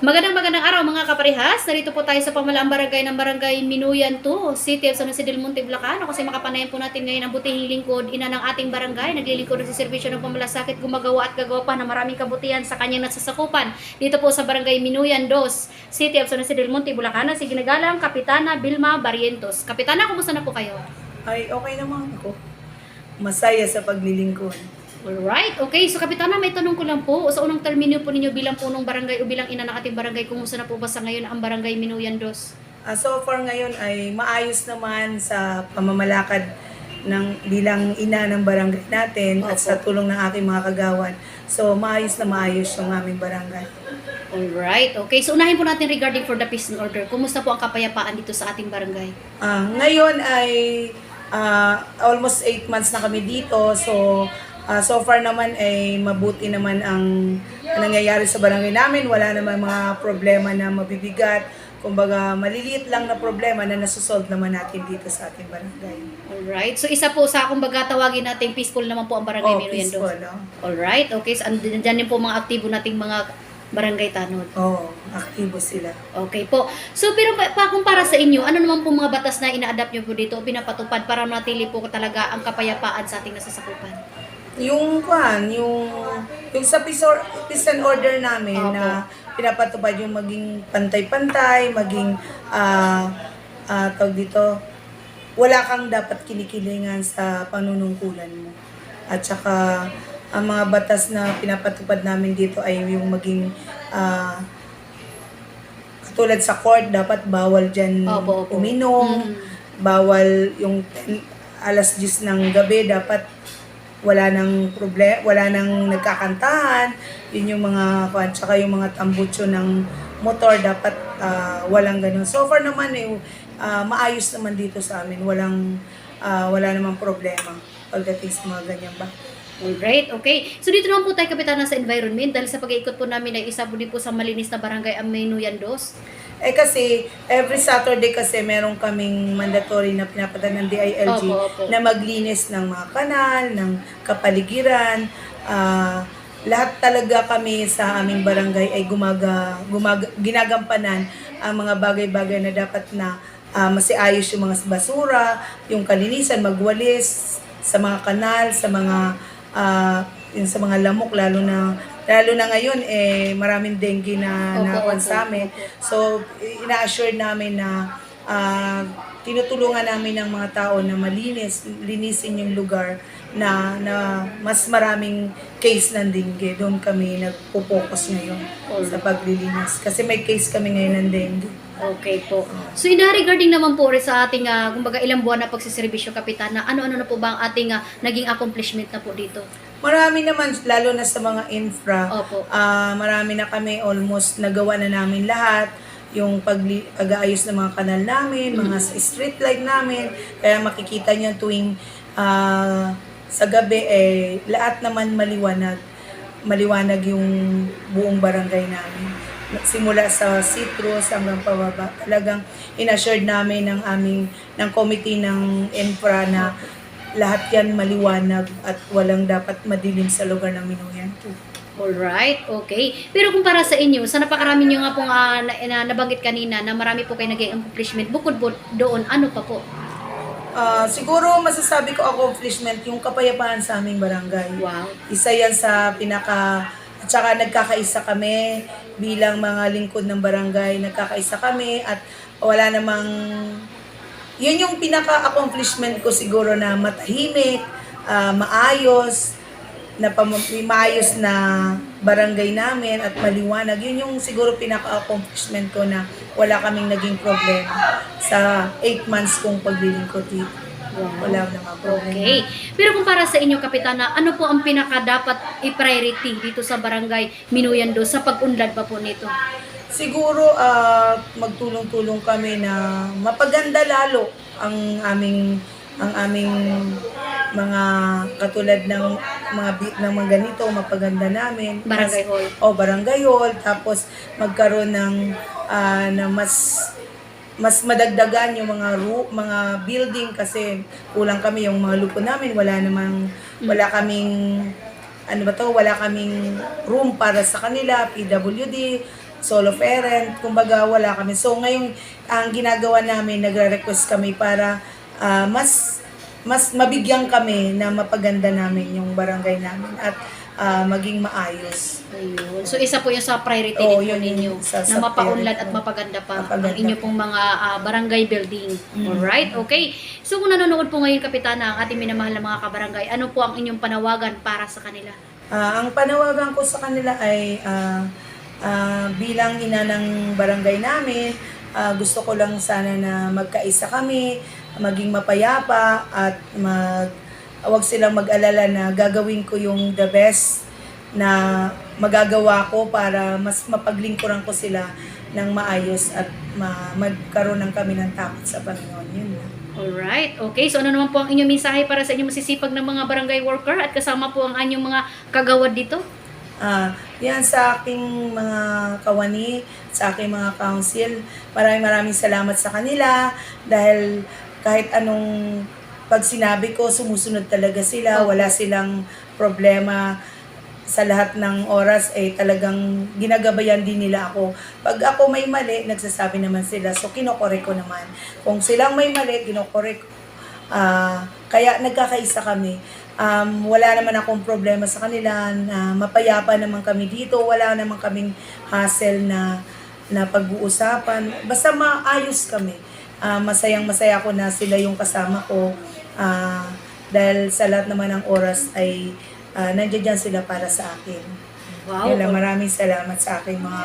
Magandang magandang araw mga kaparehas. Narito po tayo sa pamalaang barangay ng barangay Minuyan 2, City of San Jose del Monte, Bulacan. Kasi makapanayan po natin ngayon ang butihing lingkod, ina ng ating barangay. Naglilingkod ng serbisyo ng pamalasakit, gumagawa at gagawa pa ng maraming kabutihan sa kanyang nasasakupan. Dito po sa barangay Minuyan 2, City of San Jose del Monte, Bulacan. Si ginagalang Kapitana Vilma Barrientos. Kapitana, kumusta na po kayo? Ay, okay naman ako. Masaya sa paglilingkod. Alright, okay. So Kapitana, may tanong ko lang po. Sa unang termino po ninyo bilang punong barangay o bilang ina ng ating barangay, kumusta na po ba sa ngayon ang barangay Minuyan 2? Ah, so far ngayon ay maayos naman sa pamamalakad ng bilang ina ng barangay natin at Opo. sa tulong ng aking mga kagawan. So maayos na maayos yung aming barangay. Alright, okay. So unahin po natin regarding for the peace and order. Kumusta po ang kapayapaan dito sa ating barangay? Ah, ngayon ay ah, almost 8 months na kami dito. So ah, so far naman ay mabuti naman ang nangyayari sa barangay namin. Wala naman mga problema na mabibigat. Kumbaga, maliliit lang na problema na nasusolve naman natin dito sa ating barangay. Alright. So isa po sa kumbaga tawagin natin peaceful naman po ang barangay Oh, Minuyan peaceful, Dos. no? Alright, okay. So andyan din po mga aktibo nating mga barangay tanod. Oo, aktibo sila. Okay po. So pero pa, pa kumpara sa inyo, ano naman po mga batas na ina-adapt nyo po dito o pinapatupad para matili po talaga ang kapayapaan sa ating nasasakupan? Yung kwan, yung yung sa peace, or, peace and order namin Opo. na pinapatupad yung maging pantay-pantay, maging ah ah, tawag dito, wala kang dapat kinikilingan sa panunungkulan mo. At saka ang mga batas na pinapatupad namin dito ay yung maging ah, katulad sa court, dapat bawal dyan Opo, opo. uminom, Mm. bawal yung 10 alas 10 ng gabi dapat wala nang problem wala nang nagkakantahan. Yun yung mga kwan tsaka yung mga tambucho ng motor dapat ah, walang ganun. So far naman eh ah, maayos naman dito sa amin. Walang ah, wala namang problema pagdating sa mga ganyan ba. Alright, okay. So dito naman po tayo kapitana sa environment. Dahil sa pag-iikot po namin ay isa po din po sa malinis na barangay ang Minuyan Dos. Eh kasi every Saturday kasi meron kaming mandatory na pinapadala ng DILG Opo, opo. na maglinis ng mga kanal, ng kapaligiran. ah, lahat talaga kami sa aming barangay ay gumaga, gumaga, ginagampanan ang mga bagay-bagay na dapat na ah, masiayos yung mga basura, yung kalinisan, magwalis sa mga kanal, sa mga ah, yung sa mga lamok lalo na lalo na ngayon eh maraming dengue na Opo, nakuha opo, sa amin. So, ina-assure namin na ah, tinutulungan namin ng mga tao na malinis, linisin yung lugar na, na mas maraming case ng dengue. Doon kami nagpo-focus ngayon sa paglilinis. Kasi may case kami ngayon ng dengue. Okay po. So ina regarding naman po sa ating ah, kumbaga ilang buwan na pagsiservisyo kapitana, ano-ano na po ba ang ating ah, naging accomplishment na po dito? Marami naman, lalo na sa mga infra, Opo. ah, marami na kami almost nagawa na namin lahat yung pagli- pag-aayos ng mga kanal namin, mga Mm-hmm. street light namin. Kaya makikita niyo tuwing ah, sa gabi eh lahat naman maliwanag. Maliwanag yung buong barangay namin. Simula sa citrus hanggang pababa. Talagang inassured namin ng aming ng committee ng infra na lahat yan maliwanag at walang dapat madilim sa lugar ng Minuyan. Alright, okay. Pero kung para sa inyo, sa napakarami nyo nga po nga na, na, nabanggit kanina na marami po kayo naging accomplishment, bukod po doon, ano pa po? Ah, siguro masasabi ko accomplishment yung kapayapaan sa aming barangay. Wow. Isa yan sa pinaka at saka nagkakaisa kami bilang mga lingkod ng barangay, nagkakaisa kami at wala namang yun yung pinaka-accomplishment ko siguro na matahimik, ah, maayos, na maayos na barangay namin at maliwanag. Yun yung siguro pinaka-accomplishment ko na wala kaming naging problema sa 8 months kong paglilingkod dito. Wala namang problema. Okay. Pero kung para sa inyo, Kapitana, ano po ang pinaka dapat i-priority dito sa barangay Minuyan Do sa pag-unlad pa po nito? Siguro ah, magtulong-tulong kami na mapaganda lalo ang aming ang aming mga katulad ng mga bi- ng mga ganito mapaganda namin. Barangay hall. o barangay hall. Tapos magkaroon ng ah, na mas mas madagdagan yung mga ru- mga building kasi kulang kami yung mga lupo namin. Wala namang wala kaming ano ba to wala kaming room para sa kanila PWD solo parent, kumbaga wala kami. So ngayon, ang ginagawa namin, nagre-request kami para ah, mas mas mabigyan kami na mapaganda namin yung barangay namin at ah, maging maayos. Ayun. So isa po yung sa priority po yun ninyo sa- na mapaunlad at mapaganda pa Mapaganda. ang inyo pong mga ah, barangay building. Mm. Alright? Okay. So kung nanonood po ngayon Kapitana ang ating minamahal na mga kabarangay, ano po ang inyong panawagan para sa kanila? Ah, ang panawagan ko sa kanila ay ah, ah, bilang ina ng barangay namin, ah, gusto ko lang sana na magkaisa kami, maging mapayapa at mag wag silang mag-alala na gagawin ko yung the best na magagawa ko para mas mapaglingkuran ko sila ng maayos at ma- magkaroon ng kami ng takot sa Panginoon. Yun lang. Alright. Okay. So ano naman po ang inyong mensahe para sa inyong masisipag ng mga barangay worker at kasama po ang anyong mga kagawad dito? Ah, yan sa aking mga kawani, sa aking mga council. Maraming maraming salamat sa kanila dahil kahit anong pag sinabi ko, sumusunod talaga sila. Wala silang problema sa lahat ng oras eh talagang ginagabayan din nila ako. Pag ako may mali, nagsasabi naman sila. So kinokore ko naman. Kung silang may mali, kinokore ko. Ah, kaya nagkakaisa kami. Um, wala naman akong problema sa kanila na mapayapa naman kami dito. Wala naman kaming hassle na na pag-uusapan. Basta maayos kami. Ah, masayang masaya ako na sila yung kasama ko. Ah, dahil sa lahat naman ng oras ay uh, nandiyan dyan sila para sa akin. Wow. Lang, maraming salamat sa aking mga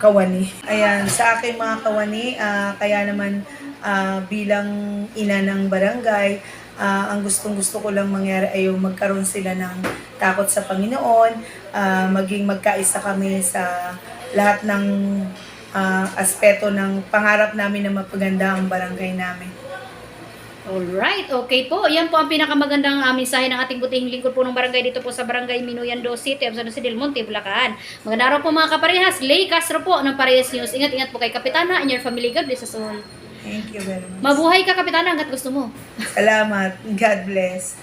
kawani. Ayan, sa aking mga kawani, ah, kaya naman ah, bilang ina ng barangay, ah, ang gustong gusto ko lang mangyari ay yung magkaroon sila ng takot sa Panginoon, ah, maging magkaisa kami sa lahat ng ah, aspeto ng pangarap namin na mapaganda ang barangay namin. Alright, okay po. Yan po ang pinakamagandang uh, mensahe ng ating butihing lingkod po ng barangay dito po sa barangay Minuyan Do City, San Jose del Monte, Bulacan. Magandang araw po mga kaparehas. Lay Castro po ng Parehas News. Ingat-ingat po kay Kapitana and your family. God bless us all. Thank you very much. Mabuhay ka, Kapitana, hanggat gusto mo. Salamat. God bless.